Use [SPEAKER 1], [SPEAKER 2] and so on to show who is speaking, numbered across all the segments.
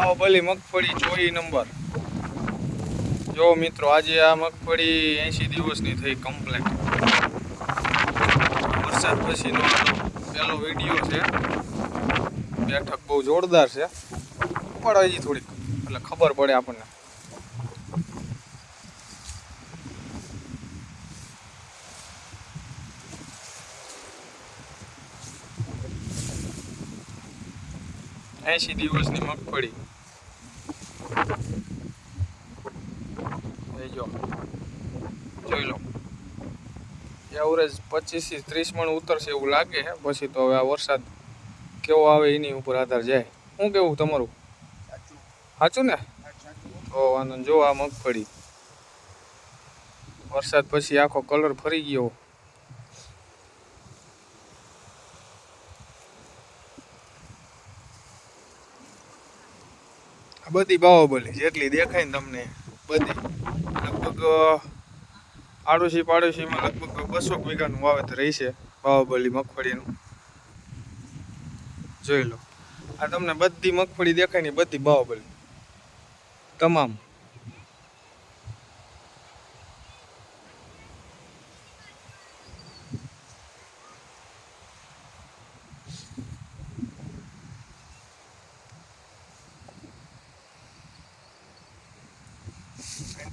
[SPEAKER 1] બાહુબલી મગફળી ચોરી નંબર. જો મિત્રો, આજે આ મગફળી એંશી દિવસની થઈ કમ્પ્લેટ. વરસાદ પછીનો પહેલો વીડિયો છે. બેઠક બહુ જોરદાર છે. પણ હજી થોડીક. એટલે ખબર પડે આપણને. એંશી દિવસની મગફળી. જો જોઈ લો. એવરેજ પચીસથી ત્રીસ મણ ઉતરશે એવું લાગે પછી તો હવે આ વરસાદ કેવો આવે એની ઉપર આધાર જાય. શું કેવું તમારું? સાચું. ને? તો વાંધો જો આ મગફળી. વરસાદ પછી આખો કલર ફરી ગયો. બધી બાહુબલી જેટલી દેખાય ને તમને, બધી. લગભગ આડોશી પાડોશીમાં લગભગ બસો વીઘાનું વાવેતર રહેશે બાહુબલી મગફળીનું. જોઈ લો. આ તમને બધી મગફળી દેખાય ને બધી બાહુબલી. તમામ.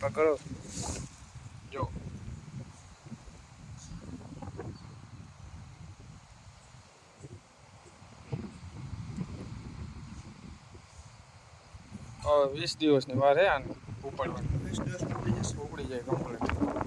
[SPEAKER 1] પકડો જો. વીસ દિવસની વાર હે આને. ઉપાડવાની. ઉપડી જાય કમ્પ્લીટ